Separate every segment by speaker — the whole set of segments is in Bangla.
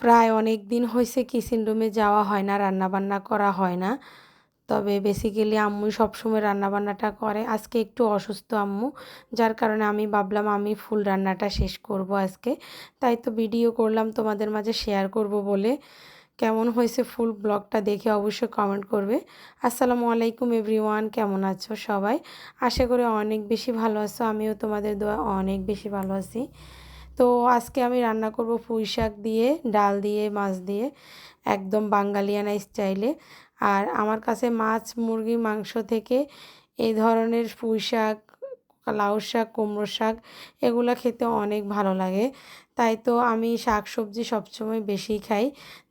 Speaker 1: প্রায় অনেক দিন হয়েছে কিচেন রুমে যাওয়া হয় না, রান্নাবান্না করা হয় না। তবে বেসিক্যালি আম্মুই সবসময় রান্নাবান্নাটা করে। আজকে একটু অসুস্থ আম্মু, যার কারণে আমি ভাবলাম আমি ফুল রান্নাটা শেষ করব আজকে। তাই তো ভিডিও করলাম, তোমাদের মাঝে শেয়ার করব বলে। কেমন হয়েছে ফুল ব্লগটা দেখে অবশ্যই কমেন্ট করবে। আসসালামু আলাইকুম এভরিওয়ান কেমন আছো সবাই? আশা করি অনেক বেশি ভালো আছো, আমিও তোমাদের দোয়া অনেক বেশি ভালো আছি। তো আজকে আমি রান্না করব পুঁই শাক দিয়ে, ডাল দিয়ে, মাছ দিয়ে, একদম বাঙালিয়ানা স্টাইলে আর আমার কাছে মাছ, মুরগি, মাংস থেকে এই ধরনের পুঁই শাক লাউ শাক, কুমড়ো শাক, এগুলো খেতে অনেক ভালো লাগে। তাই তো আমি শাক সবজি সবসময় বেশি খাই।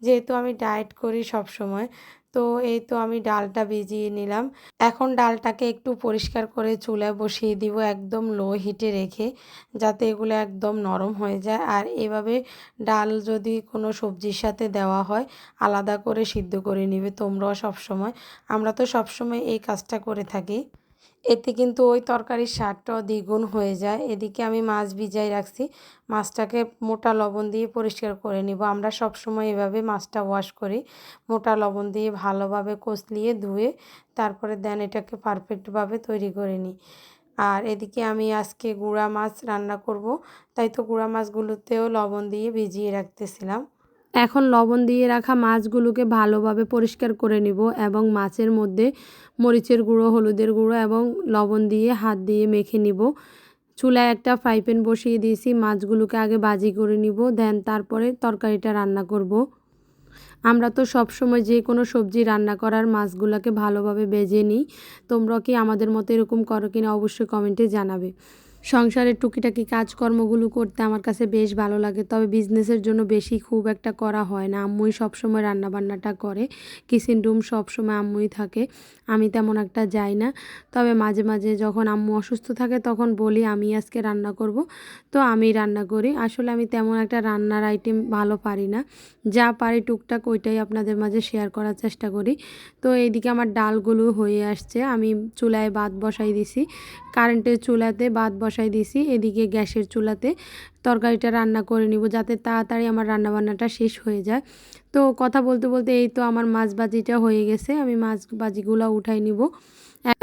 Speaker 1: যেহেতু আমি ডায়েট করি সবসময়, তো এই তো আমি ডালটা ভিজিয়ে নিলাম। এখন ডালটাকে একটু পরিষ্কার করে চুলায় বসিয়ে দিব একদম লো হিটে রেখে, যাতে এগুলো একদম নরম হয়ে যায়। আর এভাবে ডাল যদি কোনো সবজির সাথে দেওয়া হয়, আলাদা করে সিদ্ধ করে নিবে তোমরাও সবসময়। আমরা তো সবসময় এই কাজটা করে থাকি। এতে কিন্তু ওই তরকারির স্বাদটাও দ্বিগুণ হয়ে যায়। এদিকে আমি মাছ ভিজাই রাখছি। মাছটাকে মোটা লবণ দিয়ে পরিষ্কার করে নিব। আমরা সব সময় এভাবে মাছটা ওয়াশ করি। মোটা লবণ দিয়ে ভালোভাবে কষলিয়ে ধুয়ে তারপরে দেন এটাকে পারফেক্টভাবে তৈরি করে নিই। আর এদিকে আমি আজকে গুঁড়া মাছ রান্না করব। তাই তো গুঁড়া মাছগুলোতেও লবণ দিয়ে ভিজিয়ে রাখতেছিলাম। এখন লবণ দিয়ে রাখা মাছগুলোকে ভালোভাবে পরিষ্কার করে নিব এবং মাছের মধ্যে মরিচের গুঁড়ো, হলুদের গুঁড়ো এবং লবণ দিয়ে হাত দিয়ে মেখে নিব। চুলায় একটা ফ্রাই প্যান বসিয়ে দিয়েছি, মাছগুলোকে আগে বাজি করে নিব, দেন তারপরে তরকারিটা রান্না করব। আমরা তো সব সময় যে কোনো সবজি রান্না করার মাছগুলোকে ভালোভাবে বেজে নিই। তোমরা কি আমাদের মতো এরকম করো কিনা অবশ্যই কমেন্টে জানাবে। সংসারের টুকিটাকি কাজকর্মগুলো করতে আমার কাছে বেশ ভালো লাগে। তবে বিজনেসের জন্য বেশি খুব একটা করা হয় না। আম্মুই সবসময় রান্নাবান্নাটা করে। কিচেন রুম সবসময় আম্মুই থাকে। আমি তেমন একটা যাই না। তবে মাঝে মাঝে যখন আম্মু অসুস্থ থাকে তখন বলি, আমি আজকে রান্না করব। তো আমি রান্না করি। আসলে আমি তেমন একটা রান্নার আইটেম ভালো পারি না। যা পারি টুকটাক ওইটাই আপনাদের মাঝে শেয়ার করার চেষ্টা করি। তো এইদিকে আমার ডালগুলো হয়ে আসছে। আমি চুলায় ভাত বসাই দিছি। কারেন্টের চুলাতে ভাত বসাই দিছি এদিকে গ্যাসের চুলাতে তরকারিটা রান্না করে নিব যাতে তাড়াতাড়ি আমার রান্নাবান্নাটা শেষ হয়ে যায়। তো কথা বলতে বলতে এই তো আমার মাছ বাজিটা হয়ে গেছে, আমি মাছ বাজিগুলো উঠাই নিব।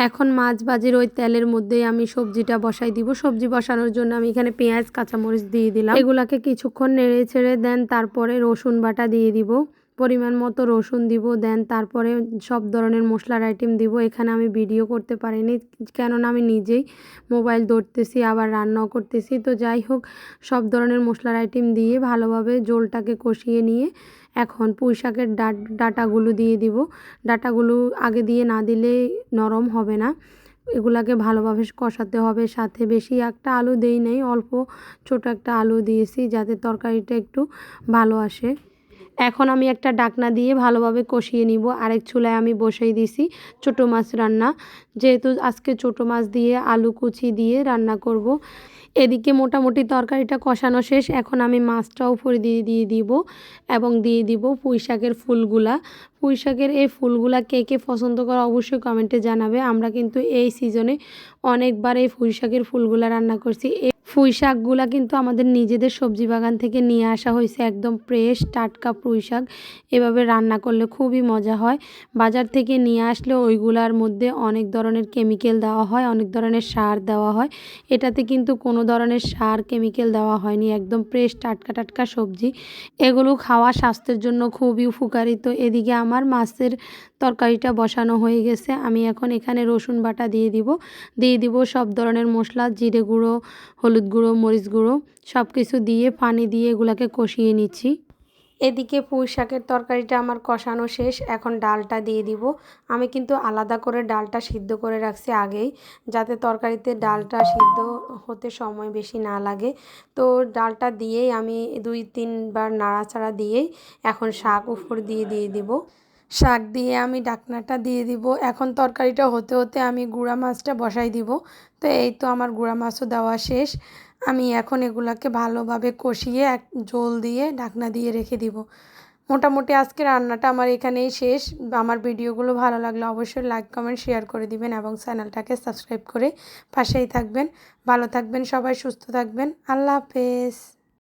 Speaker 1: এখন মাছ বাজির ওই তেলের মধ্যেই আমি সবজিটা বসাই দিব। সবজি বসানোর জন্য আমি এখানে পেঁয়াজ, কাঁচামরিচ দিয়ে দিলাম। এগুলাকে কিছুক্ষণ নেড়ে ছেড়ে দেন, তারপরে রসুন বাটা দিয়ে দিব। পরিমাণ মতো রসুন দিব, দেন তারপরে সব ধরনের মশলার আইটেম দিব। এখানে আমি ভিডিও করতে পারিনি, কেননা আমি নিজেই মোবাইল ধরতেছি, আবার রান্নাও করতেছি। তো যাই হোক, সব ধরনের মশলার আইটেম দিয়ে ভালোভাবে জোলটাকে কষিয়ে নিয়ে এখন পুঁই শাকের ডাটাগুলো দিয়ে দিব। ডাটাগুলো আগে দিয়ে না দিলে নরম হবে না। এগুলাকে ভালোভাবে কষাতে হবে, সাথে বেশি একটা আলু দেই নাই, অল্প ছোট একটা আলু দিয়েছি যাতে তরকারিটা একটু ভালো আসে। এখন আমি একটা ডাকনা দিয়ে ভালোভাবে কষিয়ে নিব। আরেক চুলায় আমি বসেই দিছি ছোটো মাছ রান্না। যেহেতু আজকে ছোটো মাছ দিয়ে আলু কুচি দিয়ে রান্না করব। এদিকে মোটামুটি তরকারিটা কষানো শেষ। এখন আমি মাছটাও উপরে দিয়ে দিয়ে দিব এবং দিয়ে দিব পুঁই শাকের ফুলগুলা। পুঁই শাকের এই ফুলগুলা কে কে পছন্দ করে অবশ্যই কমেন্টে জানাবে। আমরা কিন্তু এই সিজনে অনেকবার এই পুঁই শাকের ফুলগুলা রান্না করছি। পুঁই শাকগুলা কিন্তু আমাদের নিজেদের সবজি বাগান থেকে নিয়ে আসা হয়েছে একদম ফ্রেশ টাটকা পুঁই শাক। এভাবে রান্না করলে খুবই মজা হয়। বাজার থেকে নিয়ে আসলে ওইগুলার মধ্যে অনেক ধরনের কেমিক্যাল দেওয়া হয়, অনেক ধরনের সার দেওয়া হয়। এটাতে কিন্তু কোনো ধরনের সার কেমিক্যাল দেওয়া হয়নি, একদম ফ্রেশ টাটকা টাটকা সবজি। এগুলো খাওয়া স্বাস্থ্যের জন্য খুবই উপকারী তো এদিকে আমার মাছের তরকারিটা বসানো হয়ে গেছে, আমি এখন এখানে রসুন বাটা দিয়ে দিব। দিয়ে দিব সব ধরনের মশলা, জিরে গুঁড়ো, হলুদ গুঁড়ো, মরিচ গুঁড়ো সব কিছু দিয়ে, পানি দিয়ে এগুলাকে কষিয়ে নিচ্ছি। এদিকে পুঁই শাকের তরকারিটা আমার কষানো শেষ। এখন ডালটা দিয়ে দিব। আমি কিন্তু আলাদা করে ডালটা সিদ্ধ করে রাখছি আগেই, যাতে তরকারিতে ডালটা সিদ্ধ হতে সময় বেশি না লাগে। তো ডালটা দিয়েই আমি দুই তিনবার নাড়াচাড়া দিয়েই এখন শাক উপর দিয়ে দিয়ে দিব। শাক দিয়ে আমি ডাকনাটা দিয়ে দিব। এখন তরকারিটা হতে হতে আমি গুঁড়া মাছটা বসাই দিব। তো এই তো আমার গুঁড়া মাছও দেওয়া শেষ। আমি এখন এগুলাকে ভালোভাবে কষিয়ে এক জল দিয়ে ডাকনা দিয়ে রেখে দিব। মোটামুটি আজকে রান্নাটা আমার এখানেই শেষ। আমার ভিডিওগুলো ভালো লাগলে অবশ্যই লাইক কমেন্ট শেয়ার করে দিবেন এবং চ্যানেলটাকে সাবস্ক্রাইব করে পাশেই থাকবেন। ভালো থাকবেন সবাই, সুস্থ থাকবেন। আল্লাহ হাফেজ।